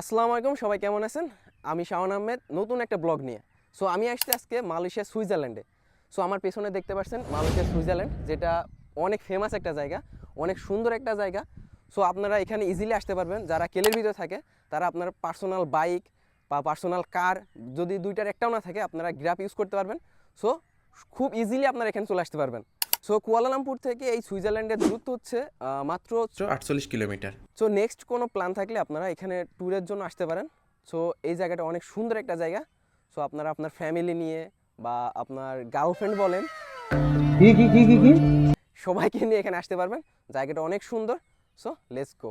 আসসালামু আলাইকুম, সবাই কেমন আছেন? আমি শাওন আহমেদ, নতুন একটা ব্লগ নিয়ে। সো আমি আসছি আজকে মালয়েশিয়া, সুইজারল্যান্ডে। সো আমার পেছনে দেখতে পাচ্ছেন মালয়েশিয়া, সুইজারল্যান্ড, যেটা অনেক ফেমাস একটা জায়গা, অনেক সুন্দর একটা জায়গা। সো আপনারা এখানে ইজিলি আসতে পারবেন। যারা কেলের ভিতরে থাকে, তারা আপনার পার্সোনাল বাইক বা পার্সোনাল কার যদি দুইটার একটাও না থাকে, আপনারা গ্রাফ ইউজ করতে পারবেন। সো খুব ইজিলি আপনারা এখানে চলে আসতে পারবেন। সো কুয়ালালামপুর থেকে এই সুইজারল্যান্ডের দূরত্ব হচ্ছে আহ, মাত্র আটচল্লিশ কিলোমিটার। সো নেক্সট কোনো প্ল্যান থাকলে আপনারা এখানে ট্যুরের জন্য আসতে পারেন। সো এই জায়গাটা অনেক সুন্দর একটা জায়গা। সো আপনারা আপনার ফ্যামিলি নিয়ে বা আপনার গার্লফ্রেন্ড বলেন কি কি কি কি কি? সবাইকে নিয়ে এখানে আসতে পারবেন। জায়গাটা অনেক সুন্দর। So let's go